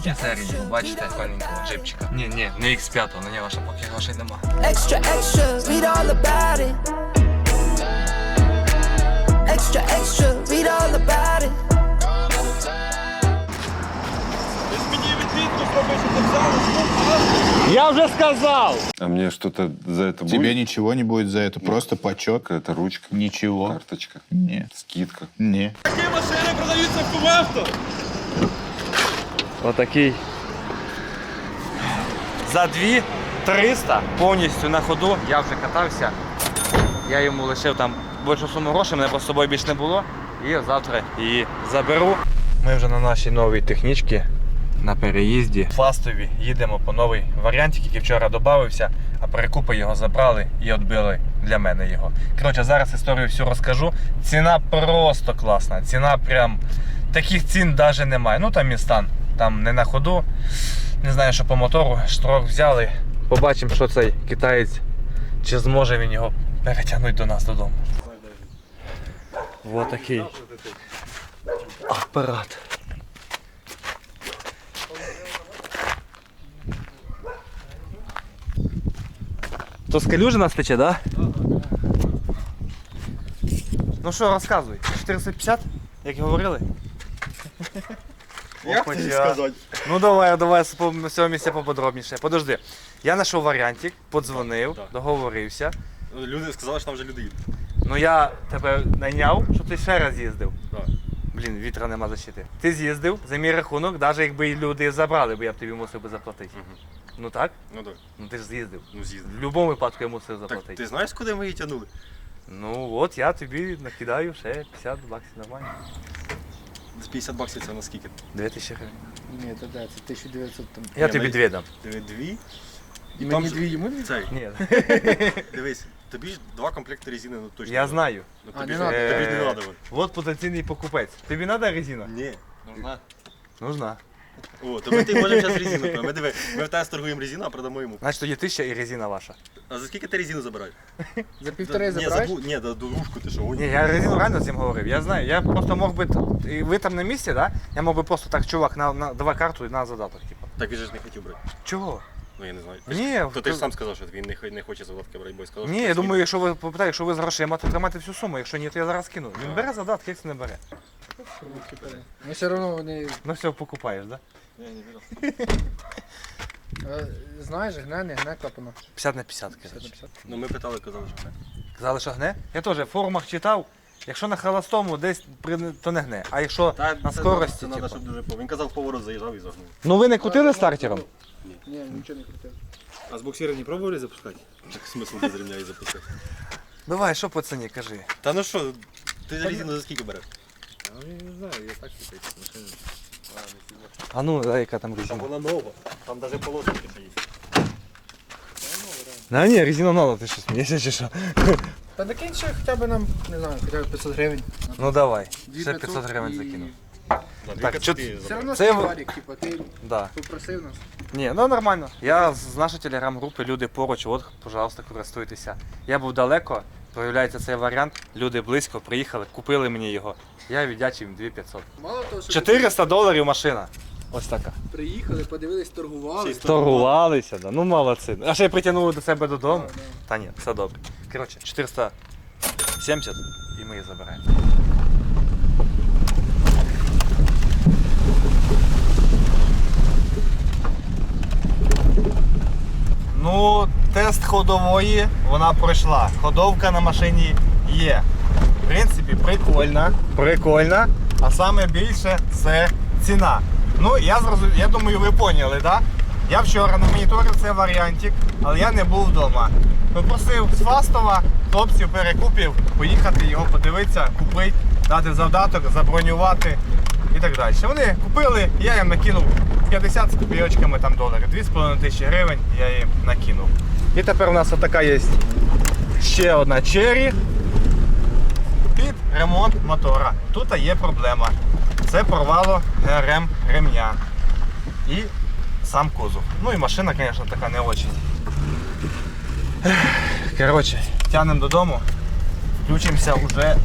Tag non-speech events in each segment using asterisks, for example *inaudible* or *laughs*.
наступній серії бачите файненького джипчика. Ні, ні, не X5, на нього ще поки грошей нема. Extra, extra, read all about it. Extra, extra, read all about it. Я вже сказав! А мне что-то за это Тебе будет? ничего не будет за это, просто почет. Какая-то ручка, Ничего. карточка, Не. скидка. Не. Отакий. За 2 300 повністю на ходу. Я вже катався. Я йому лишив там більшу суму грошей, мене просто з собою більше не було. І завтра її заберу. Ми вже на нашій новій технічці на переїзді. Фастові їдемо по новий варіантик, який вчора додався, а перекупи його забрали і відбили для мене його. Коротше, зараз історію всю розкажу. Ціна просто класна. Ціна прям таких цін навіть немає. Ну там і стан, там не на ходу. Не знаю, що по мотору. Штрок взяли. Побачимо, що цей китаєць, чи зможе він його перетягнути до нас додому. Вот такий апарат. То з калюжи нас тече, да? Ну що, розказуй. 450, як і говорили? Як тобі сказати? Ну давай, давай з цього місця поподробніше. Подожди. Я знайшов варіантик, подзвонив, договорився. Люди сказали, що там вже люди їдуть. Ну я тебе найняв, щоб ти ще раз їздив. Так. Блін, вітра нема защити. Ти з'їздив за мій рахунок, навіть якби і люди забрали, бо я б тобі мусив би заплатити. Ну так? Ну так. Ну ти ж з'їздив. Ну з'їздив. В будь-якому випадку я мусив Так заплатити. ти знаєш, куди ми її тягнули? Ну от я тобі накидаю ще 50 баксів нормально. З 50 баксів це наскільки? 2000 гривень. Ні, то да, це 1900 там. Я тобі дві дам. Диви, дві. І мені дві, йому дві? Цей, Ні. *laughs* дивись, тобі ж два комплекти резини, ну точно. Я знаю. Ну, А, тобі, не ж, надо. тобі ж не Е, треба. От потенційний покупець. Тобі треба резина? Ні. Нужна. О, то ми ти можемо зараз резину. Ми диви, ми в тебе торгуємо резину, а продамо йому. Значить тоді тисяча і резина ваша. А за скільки ти резину забираєш? За півтори Ні, забираєш? забу... Ні, да, дорожку ти що, Ні, я резину реально з ним говорив. Я знаю. Я просто мог би. і Ви там на місці, да? Я мог би просто так, чувак, на, на давай карту і на задаток, типу. Так він же ж не хотів брати. Чого? Ну я не знаю. Ні, То ти ж сам сказав, що він не, хо- не хоче задатки брати, бо сказав, Ні, що я ти думаю, якщо ви попитаєте, якщо ви з грошима, то тримайте всю суму. Якщо ні, то я зараз кину. Він бере задатки, як це не бере. Ну все одно вони, Ну все, покупаєш, да? е, знаєш, гне, не гне клапана. 50 на 50, 50 на коротше. 50. Ну ми питали, казали, що не. Казали, що гне? Я теж в форумах читав. Якщо на холостому десь при- то не гне. А якщо на скорості, типу. щоб дуже по. Він казав, поворот заїжджав і загнув. Ну ви не крутили стартером? Ні, нічого не крутив. А з боксира не пробували запускати? Так смисл без ремня і запускати. Давай, що пацані, кажи. Та ну що, ти резину за скільки береш? А ну, дай, яка там Там резина. вона нова, там навіть полосочки ще є. Да ні, резина нова, ти що смієшся чи що? *laughs* Та докинь ще хоча б нам, не знаю, хоча б 500 гривень. Ну давай, ще 500 гривень закину. Так, чо- Все одно Це в- варік, типу, ти Да. попросив нас. Ні, ну нормально. Я з нашої телеграм-групи, люди поруч, от, пожалуйста, користуйтеся. Я був далеко, проявляється цей варіант, люди близько приїхали, купили мені його. Я віддячив їм 2500. Мало того, що 400 доларів машина. Ось така. приїхали, подивились, торгували. Торгувалися, да. ну молодці. А ще й притягнули до себе додому. Та ні, все добре. Коротше, 470 і ми її забираємо. Ну, тест ходової вона пройшла. Ходовка на машині є. В принципі, прикольна. Прикольна. А саме більше це ціна. Ну, я зрозум... я думаю, ви поняли, так? Да? Я вчора на моніторив цей варіантик, але я не був вдома. Попросив з Фастова хлопців перекупів поїхати його подивитися, купити, дати завдаток, забронювати і так далі. Вони купили, я їм накинув 50 з копійочками там доларів, 2,5 тисячі гривень я їм накинув. І тепер у нас отака є ще одна чері під ремонт мотора. Тут є проблема. Це порвало ГРМ ремня. І сам кузов. Ну і машина, звісно, така не. Ех, Коротше, тягнемо додому, включимося вже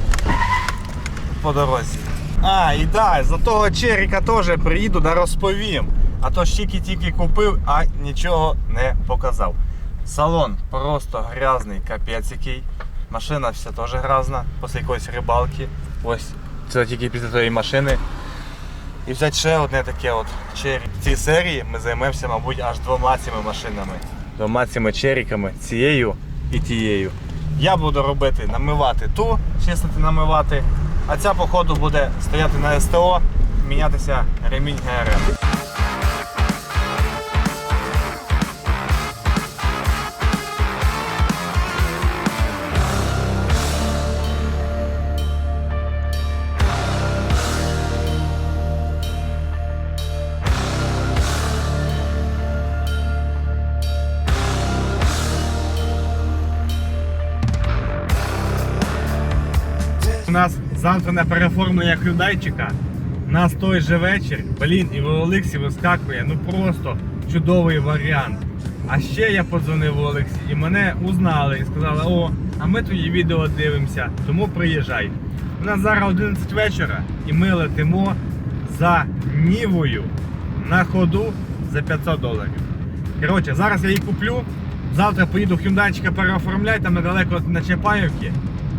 по дорозі. А, і да, за того Черіка теж приїду да розповім. А то ж тільки-тільки купив, а нічого не показав. Салон просто грязний, капець який. Машина вся теж грязна, після якоїсь рибалки. Ось це тільки після тієї машини. І взяти ще одне таке от чері. В цій серії ми займемося, мабуть, аж двома цими машинами. Двома цими черіками, цією і тією. Я буду робити намивати ту, чистити намивати, а ця, походу, буде стояти на СТО, мінятися ремінь ГРМ. Завтра на переформлення хюндайчика. У нас той же вечір. Блін, і в Олексі вискакує. Ну просто чудовий варіант. А ще я подзвонив Олексі і мене узнали і сказали, о, а ми твої відео дивимося, тому приїжджай. У нас зараз 11 вечора і ми летимо за Нівою на ходу за 500 доларів. Коротше, зараз я її куплю. Завтра поїду в хюндайчика переоформляти, там недалеко на Чапаївки.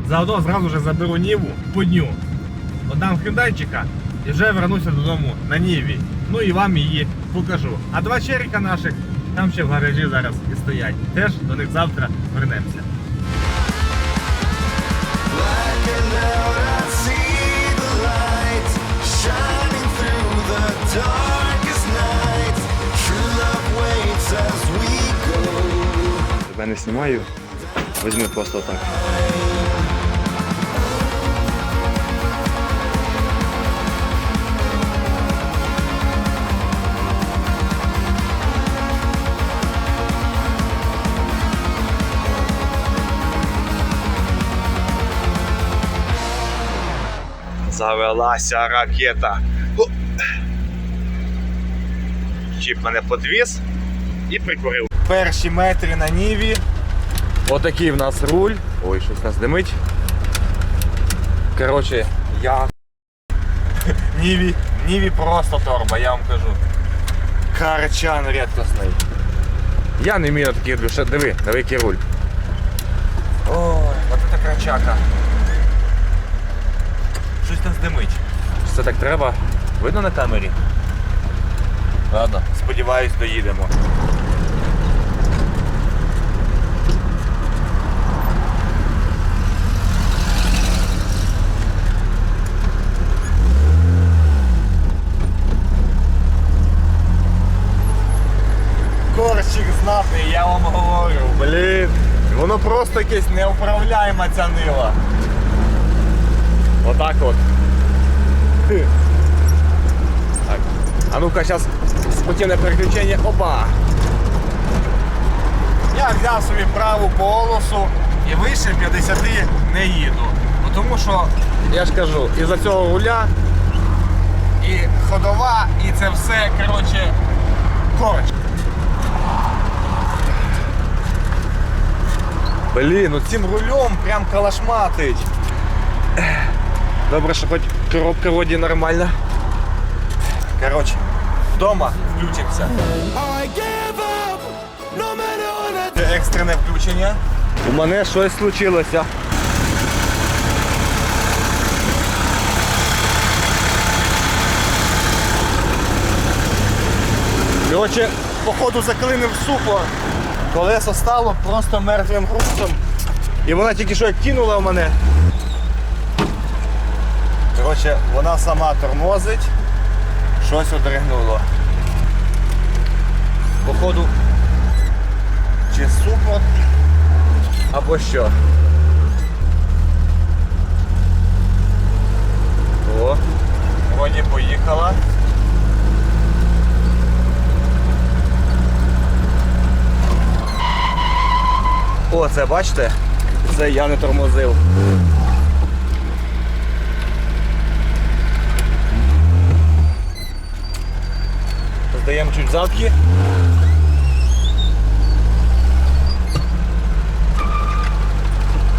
Заодно зразу же заберу Ніву по дню. Отдам хюндайчика і вже вернуся додому на Ніві. Ну і вам її покажу. А два черіка наших там ще в гаражі зараз і стоять. Теж до них завтра вернемося. Тебе не знімаю. Візьми просто так. Завелася ракета. Чіп мене подвіз і прикурив. Перші метри на Ніві. Отакий в нас руль. Ой, щось нас димить. Коротше, я. *laughs* Ніві, Ніві просто торба, я вам кажу. Карчан рідкісний. Я не вмію на таких душе. Диви, диви який руль. Ой, от це крачака. Щось нас димить. Це так треба? Видно на камері? Ладно, сподіваюсь, доїдемо. Корчик знатний, я вам говорю. Блін, воно просто якесь неуправляєма ця нива. Отак от. Так. А ну-ка, зараз спортивне переключення. Опа! Я взяв собі праву полосу і вище 50 не їду. Тому що, я ж кажу, із-за цього руля і ходова, і це все, коротше, корч. Блін, ну цим рулем прям калашматить. Добре, що хоч коробка вроді нормальна. Коротше, вдома включимося. Це екстрене включення. У мене щось случилося. Коротше, походу заклинив супо. Колесо стало просто мертвим грузом. І вона тільки що як кинула в мене. Коротше, вона сама тормозить, щось одригнуло. Походу, чи супорт, або що. О, вроді поїхала. О, це бачите? Це я не тормозив. даємо чуть задки.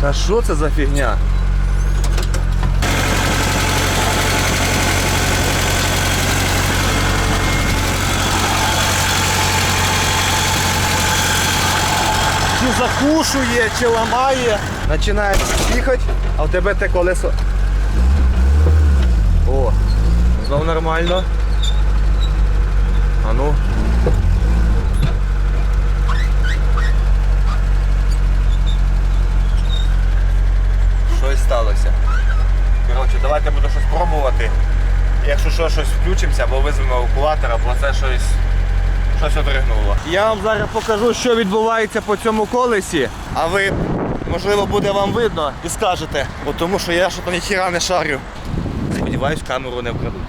Та що це за фігня? Чи закушує, чи ламає, починає їхати, а в тебе те колесо. О, знов нормально. А ну. Щось сталося. Коротше, давайте буду щось пробувати. Якщо що, щось включимося, або визвемо евакуатор, або це щось, щось отригнуло. Я вам зараз покажу, що відбувається по цьому колесі, а ви, можливо, буде вам видно і скажете, бо тому що я що-то ніхіра не шарю. Сподіваюсь, камеру не вкрадуть.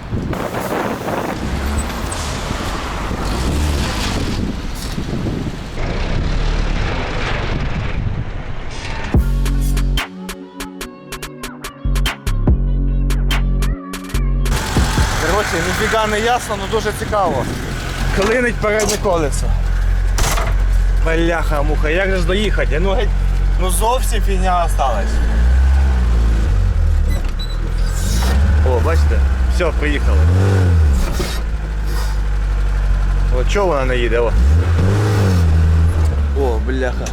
Ніфіга не ясно, але дуже цікаво. Клинить переднє колесо. Бляха муха, як же ж доїхати? Ну геть, ну зовсім фігня осталась. О, бачите? Все, приїхали. О, чого вона не їде? О, О бляха.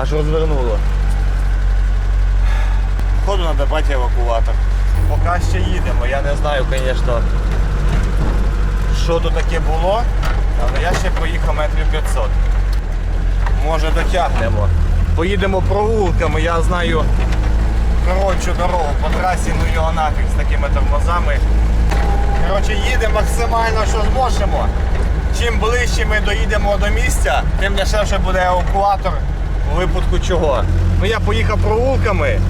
Аж розвернуло. Походу треба брати евакуатор. Поки ще їдемо, я не знаю, звісно, що тут таке було, але я ще проїхав метрів 500. Може дотягнемо. Поїдемо провулками, я знаю коротшу дорогу по трасі, ну його нафіг з такими тормозами. Коротше, їдемо максимально, що зможемо. Чим ближче ми доїдемо до місця, тим дешевше буде евакуатор у випадку чого. Ну я поїхав провулками,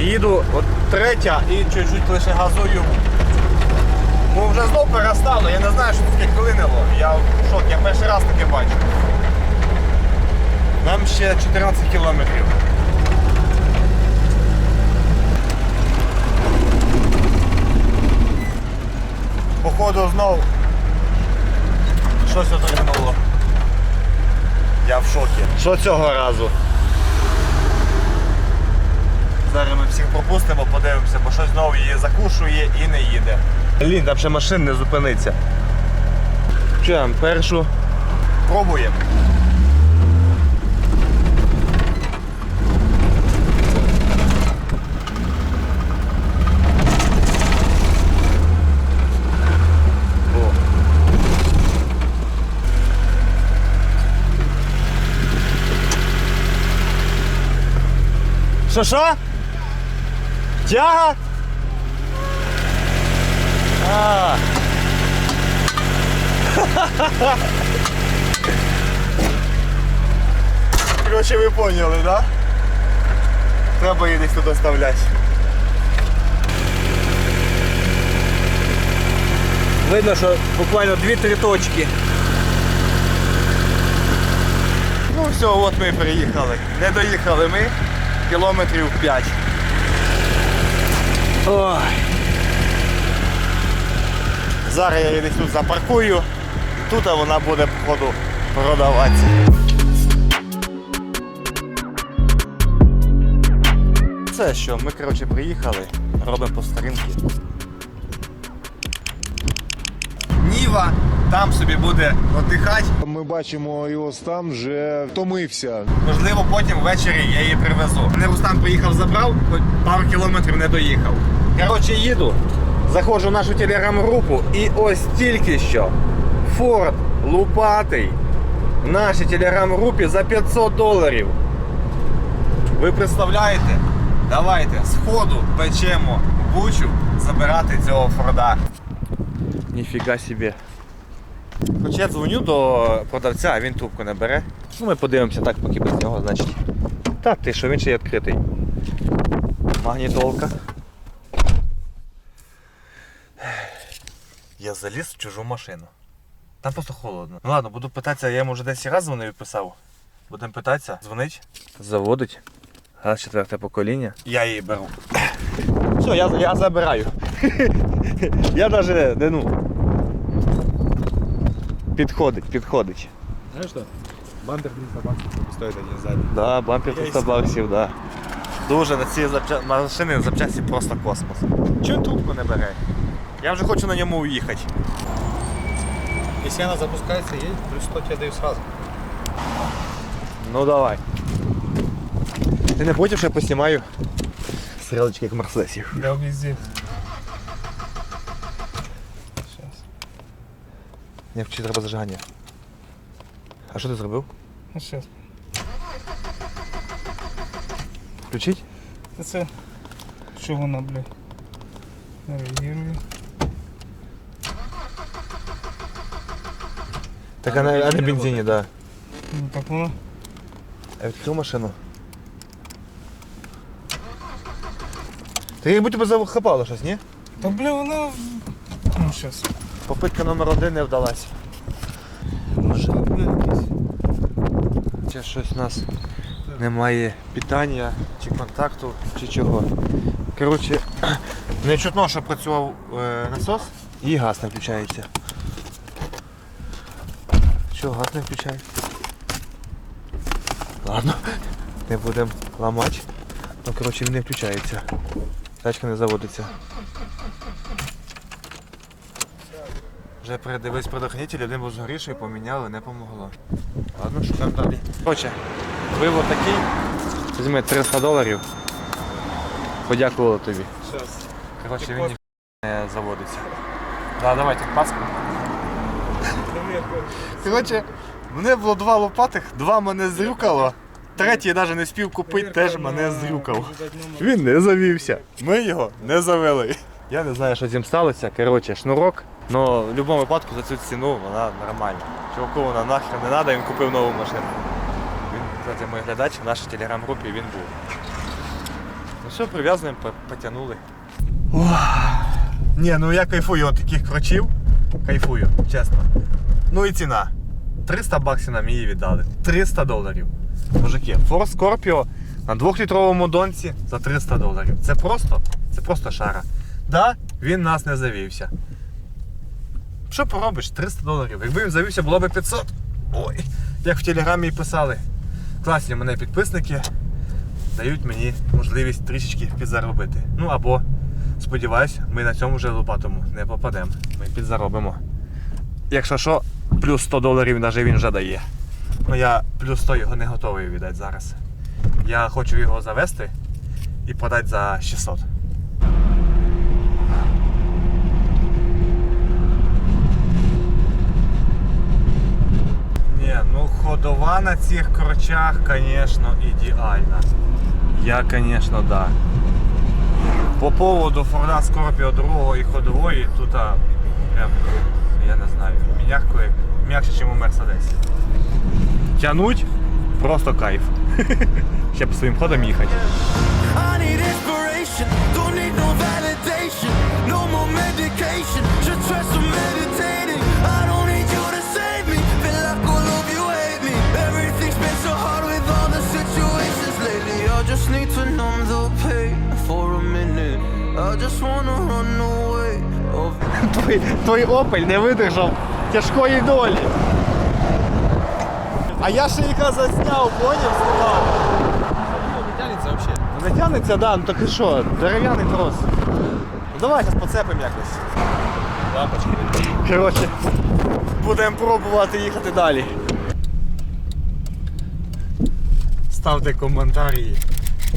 їду от третя і чуть-чуть лише газую. Ну вже знов перестало, я не знаю, що таке клинило. Я в шокі, я перший раз таке бачу. Нам ще 14 кілометрів. Походу знов щось отримало. Я в шокі. Що цього разу? Зараз ми всіх пропустимо, подивимося, бо щось знову її закушує і не їде. Блін, там ще машин не зупиниться. Що там, першу? Пробуємо. Що що? Тяга? А. *laughs* Короче, ви поняли, да? Треба її десь тут оставляти. Видно, що буквально 2-3 точки. Ну все, от ми приїхали. Не доїхали ми. Кілометрів 5. Ой. Зараз я її десь тут запаркую. І тут вона буде, походу, продаватися. Це що, ми коротше приїхали, робимо по старинки. Ніва там собі буде віддихати. Ми бачимо, його стан вже втомився. Можливо, потім ввечері я її привезу. Мене Рустам приїхав, забрав, хоч пару кілометрів не доїхав. Коротше, їду, заходжу в нашу телеграм-групу і ось тільки що Форд лупатий в нашій телеграм-групі за 500 доларів. Ви представляєте? Давайте сходу печемо бучу забирати цього Форда. Ніфіга собі. Хоч я дзвоню до продавця, а він трубку не бере. Ну ми подивимося так, поки без нього, значить. Та ти що, він ще й відкритий. Магнітолка. Я заліз в чужу машину. Там просто холодно. Ну ладно, буду питатися, я йому вже 10 разів дзвонив і писав. Будемо питатися, дзвонить. Заводить. Газ четверте покоління. Я її беру. Все, я, я забираю. я навіть не ну. Підходить, підходить. Знаешь что? Бампер 300 баксов стоит один сзади. Да, бампер 300 баксів, да. Дуже на ці запча... машини запчасті просто космос. Він трубку не бере? Я вже хочу на ньому уїхати. Если она запускается, едет, плюс 100 тебе даю сразу. Ну давай. Ти не потім, що я поснімаю стрілочки як мерседесів. Да, везде. Не вчи треба зажигання. А що ти зробив? Ну, сейчас. Включить? Це... Що вона, бля? Реагирую. Так а на, а на бензині, да. Ну, так воно. А відкрив машину. Ти як будь тебе захапало щось, ні? Та, бля, вона... Ну, сейчас. Попитка номер один не вдалась. Може, бля, якийсь. Чи щось у нас немає питання, чи контакту, чи чого. Коротше, *clears throat* не чутно, що працював е, насос і газ не включається. Що, газ не включається? Ладно, не будемо ламати. Ну, коротше, він не включається. Тачка не заводиться. Вже передивись предохранитель, один був згорівший, поміняли, не помогло. Ладно, шукаємо далі. Коротше, вивод такий. Візьми 300 доларів. Подякували тобі. Коротше, він не заводиться. Да, давайте паску. Коротше, мене було два лопатих, два мене зрюкало. Третій навіть не спів купити, теж мене зрюкав. Він не завівся. Ми його не завели. Я не знаю, що з ним сталося. Коротше, шнурок. Но в будь-якому випадку за цю ціну вона нормальна. Чуваку вона нахрен не треба, він купив нову машину. Він, кстати, мій глядач в нашій телеграм-групі він був. Ну все, прив'язуємо, по- потягнули. Ні, ну я кайфую від таких крочів. Кайфую, чесно. Ну і ціна. 300 баксів нам її віддали. 300 доларів. Мужики, Ford Scorpio на 2-літровому донці за 300 доларів. Це просто, це просто шара. Да, він нас не завівся. Що поробиш? 300 доларів. Якби він завівся, було б 500. Ой, як в телеграмі і писали. Класні мене підписники дають мені можливість трішечки підзаробити. Ну або, сподіваюсь, ми на цьому вже лопатому не попадемо. Ми підзаробимо. Якщо що, плюс 100 доларів навіть він вже дає. Ну я плюс 100 його не готовий віддати зараз. Я хочу його завести і продати за 600. Ні, ну ходова на цих корчах, звісно, ідеальна. Я, звісно, да. По поводу Форда Scorpio 2 і ходової, тут прям, я не знаю, м'яко, м'якше, ніж у Мерседесі. Тянуть просто кайф. Ще б своїм ходом їхати. I just wanna run away. Твій, твій опель не видержав тяжкої долі. А я ще яка засняв, поняв, знімав. Не тянеться взагалі. Не тягнеться, да, ну так і що, дерев'яний трос. Ну давай зараз поцепимо якось. Лапочки. Коротше, будемо пробувати їхати далі. Ставте коментарі.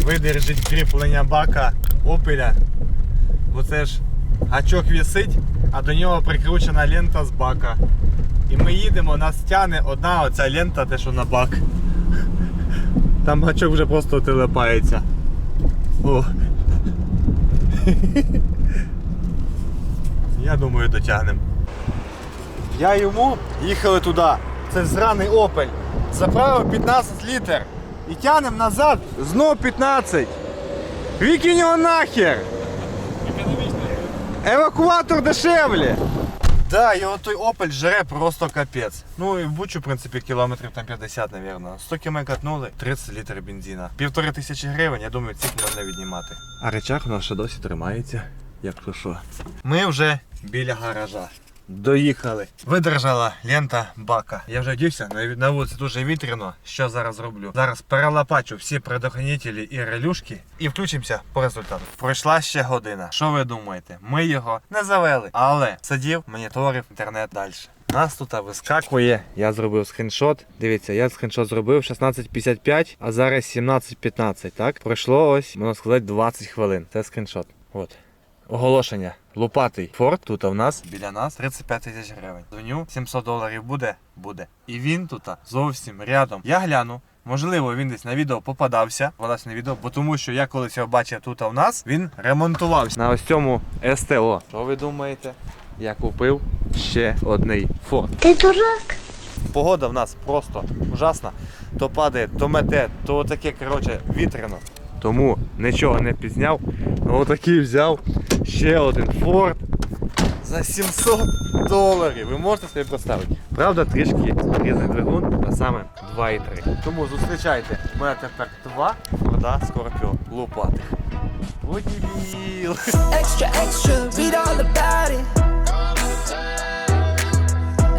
Видержіть кріплення бака опеля. Бо це ж гачок вісить, а до нього прикручена лента з бака. І ми їдемо, нас тягне одна оця лента, те, що на бак. Там гачок вже просто телепається. О. Я думаю, дотягнемо. Я йому їхали туди. Це зраний опель. Заправив 15 літр. І тянем назад знов 15. Викинь його нахер. Евакуатор дешевле. Да, його той опель жере просто капець. Ну і в Бучу, в принципі, кілометрів там 50, напевно. 100 км катнули, 30 літрів бензина. Півтори тисячі гривень, я думаю, цих можна віднімати. А речах у нас ще досі тримається, як то що. Ми вже біля гаража. Доїхали. Видержала лента бака. Я вже дівся, на, на вулиці дуже вітряно. Що зараз роблю? Зараз перелопачу всі предохранителі і релюшки і включимося по результату. Пройшла ще година. Що ви думаєте? Ми його не завели, але сидів, моніторив інтернет далі. Нас тут вискакує. Я зробив скріншот. Дивіться, я скріншот зробив 16.55, а зараз 17.15. Так? Пройшло ось, можна сказати, 20 хвилин. Це скріншот. От. Оголошення. Лупатий форт тут в нас біля нас 35 тисяч гривень. Дзвоню, 700 доларів буде? Буде. І він тут зовсім рядом. Я гляну. Можливо, він десь на відео попадався, попадався на відео, бо тому що я колись його бачив тут у нас, він ремонтувався. На ось цьому СТО. Що ви думаєте? Я купив ще одний форт. Ти дурак? Погода в нас просто ужасна. То падає, то мете, то таке, коротше, вітряно. Тому нічого не підзняв. Ну отакий взяв ще один Ford за 700 доларів. Ви можете собі представити? Правда, трішки різний двигун, а саме 2,3. Тому зустрічайте, у мене тепер два Форда Scorpio лопатих. Водібіл. Extra, extra, read all about it.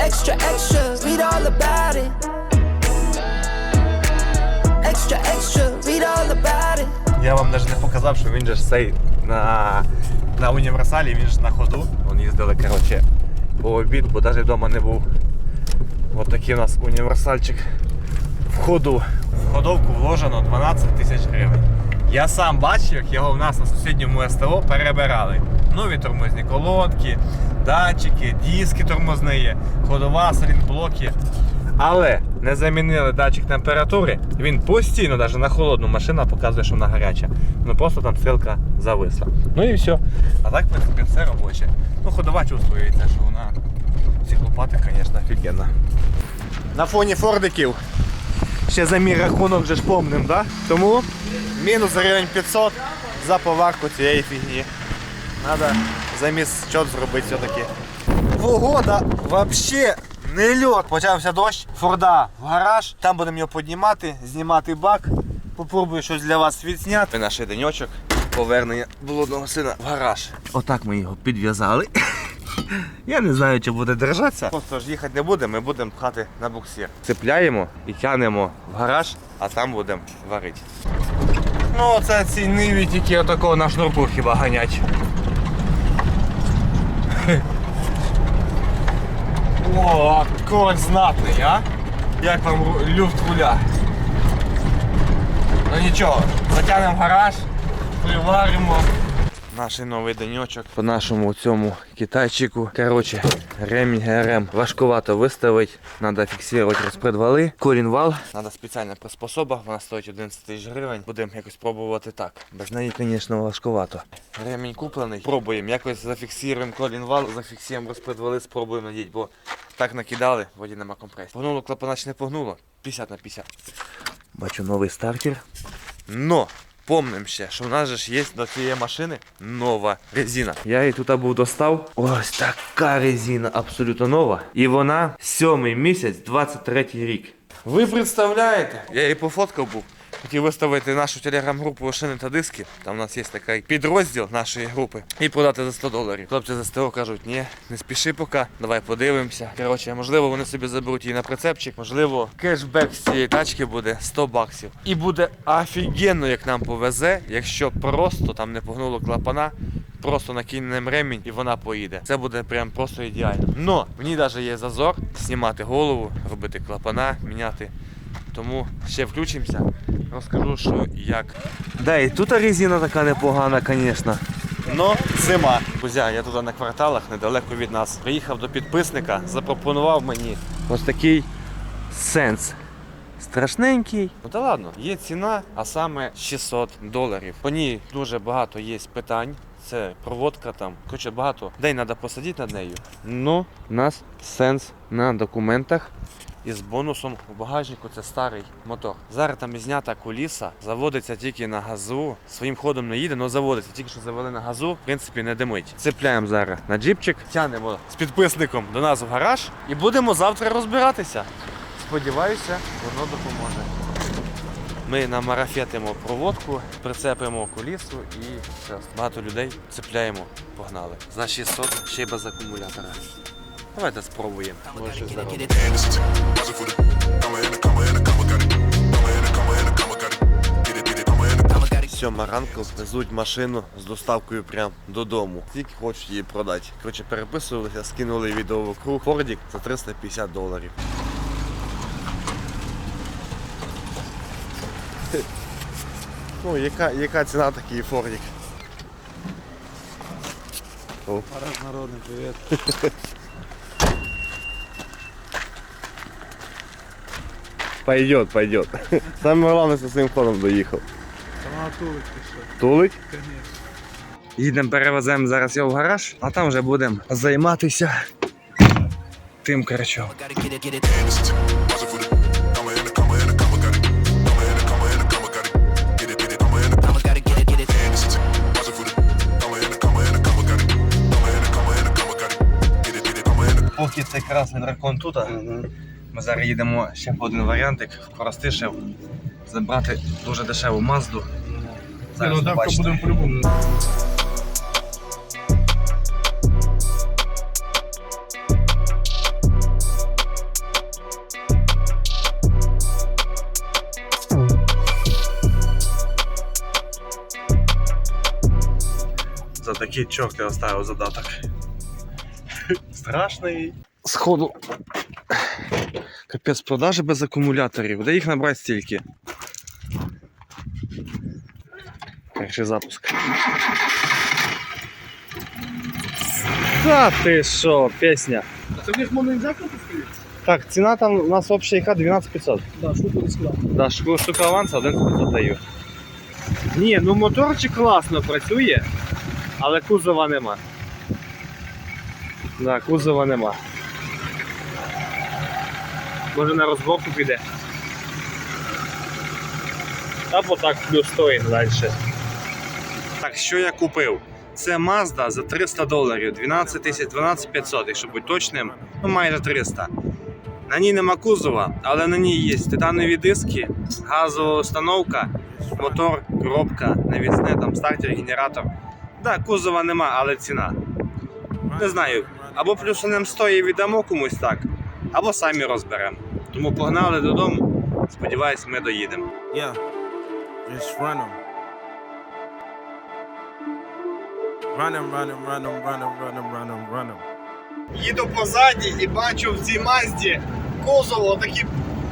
Extra, extra, read all about it. Вам навіть не показав, що він же ж цей на, на універсалі, він ж на ходу. Вони їздили, коротше, по обід, бо навіть вдома не був. Ось такий у нас універсальчик в ходу. В ходовку вложено 12 тисяч гривень. Я сам бачив, як його в нас на сусідньому СТО перебирали. Нові тормозні колодки, датчики, диски тормозні, ходова, салінблоки. Але не замінили датчик температури. Він постійно, навіть на холодну машина показує, що вона гаряча. Ну просто там стрілка зависла. Ну і все. А так, в принципі, все робоче. Ну, ходова чувствується, що вона в цих звісно, офігенна. На фоні фордиків ще за мій рахунок вже ж помним, да? Тому мінус гривень 500 за поварку цієї фігні. Надо замість чот зробити все-таки. Погода вообще не льот. Почався дощ, форда в гараж. Там будемо його піднімати, знімати бак. Попробую щось для вас відзняти. Наш денечок. Повернення блудного сина в гараж. Отак ми його підв'язали. Я не знаю, чи буде держатися. Просто ж їхати не буде, ми будемо пхати на буксир. Цепляємо і тянемо в гараж, а там будемо варити. Ну, це ці ниві тільки отакого на шнурку хіба ганять. О, короть знатний, а? Як там люфт руля? Ну нічого, затягнемо гараж, приваримо. Наш новий денечок по нашому цьому китайчику. Коротше, ремінь ГРМ важкувато виставити. Треба фіксувати розпредвали. Колінвал. Треба спеціальна приспособа, вона стоїть 11 тисяч гривень. Будемо якось пробувати так. Без неї, звісно, важкувато. Ремінь куплений. Пробуємо. Якось зафіксуємо колінвал, зафіксуємо розпредвали, спробуємо надіти, бо так накидали, воді нема компресії. Погнуло клапана чи не погнуло? 50 на 50. Бачу новий стартер. Но помним ще, що в нас же ж є до цієї машини нова резина. Я її тут був достав. Ось така резина, абсолютно нова. І вона сьомий місяць, 23 рік. Ви представляєте? Я її пофоткав був. Хотів виставити нашу телеграм-групу шини та диски. Там у нас є такий підрозділ нашої групи. І продати за 100 доларів. Хлопці з СТО кажуть, ні, не спіши поки, давай подивимося. Коротше, можливо, вони собі заберуть її на прицепчик, можливо, кешбек з цієї тачки буде 100 баксів. І буде офігенно, як нам повезе, якщо просто там не погнуло клапана. Просто накинемо ремінь і вона поїде. Це буде прям просто ідеально. Но в ній навіть є зазор, знімати голову, робити клапана, міняти. Тому ще включимося, розкажу, що і як. Да, і тут резина така непогана, звісно. Но зима. Кузя, я тут на кварталах недалеко від нас. Приїхав до підписника, запропонував мені ось такий сенс. Страшненький. Ну та ладно, є ціна, а саме 600 доларів. По ній дуже багато є питань. Це проводка там. Коротше, багато. День треба посадити над нею. Ну, у нас сенс на документах. І з бонусом у багажнику це старий мотор. Зараз там знята куліса, заводиться тільки на газу. Своїм ходом не їде, але заводиться. Тільки що завели на газу, в принципі, не димить. Цепляємо зараз на джипчик, тянемо з підписником до нас в гараж і будемо завтра розбиратися. Сподіваюся, воно допоможе. Ми намарафетимо проводку, прицепимо колісу і все. Багато людей цепляємо, погнали. За 600 ще й без акумулятора. Давайте спробуємо. Може заробимо. сьома ранку везуть машину з доставкою прямо додому. Тільки хочуть її продати. Коротше, переписувалися, скинули відео вокруг. Фордік за 350 доларів. Ну, яка, яка ціна такий фордік? О. Народный привет. *laughs* Пойдет, пойдет. *laughs* Саме головне, що своїм ходом доїхав. Тулить? Їдемо, перевеземо зараз його в гараж, а там вже будемо займатися тим it. Поки цей красний дракон тут, ми зараз їдемо ще по один варіантик в Коростишев забрати дуже дешеву мазду. Зараз побачите. по-любому. За такий чорт я оставив задаток. *laughs* Страшний. Сходу. Капець продажі без акумуляторів. Де їх набрати стільки? Перший запуск. Та ти що, пісня. А це в них можна інжектор поставити? Так, ціна там у нас обща яка 12500. Так, що буде сказати? Да, штука, штука аванса 1,500 даю. Ні, ну моторчик класно працює, але кузова нема. Да, кузова нема. Може на розборку піде. Або так плюс стоїть далі. Так, що я купив? Це Mazda за 300 доларів, 12 тисяч, 12 500, якщо бути точним, ну майже 300. На ній нема кузова, але на ній є титанові диски, газова установка, мотор, коробка, навісне, там стартер, генератор. Так, кузова нема, але ціна. Не знаю. Або плюсанем стоїть віддамо комусь так, або самі розберемо. Тому погнали додому. Сподіваюсь, ми доїдемо. Yeah, just run them. Run them, run them, run them, run them, run them, run them, run them. Їду позаді і бачу в цій мазді кузов отакий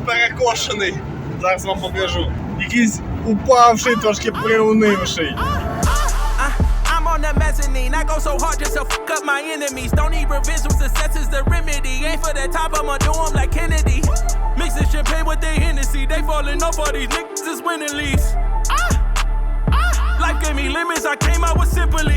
перекошений. Зараз вам покажу. Якийсь упавший, трошки приунивший. On the mezzanine. I go so hard just to fuck up my enemies. Don't need revisual success is the remedy. Ain't for the top, I'ma do 'em like Kennedy. Mixing champagne with their Hennessy. They falling off all these niggas is winning leads. Ah, ah. Life gave me limits, I came out with simply.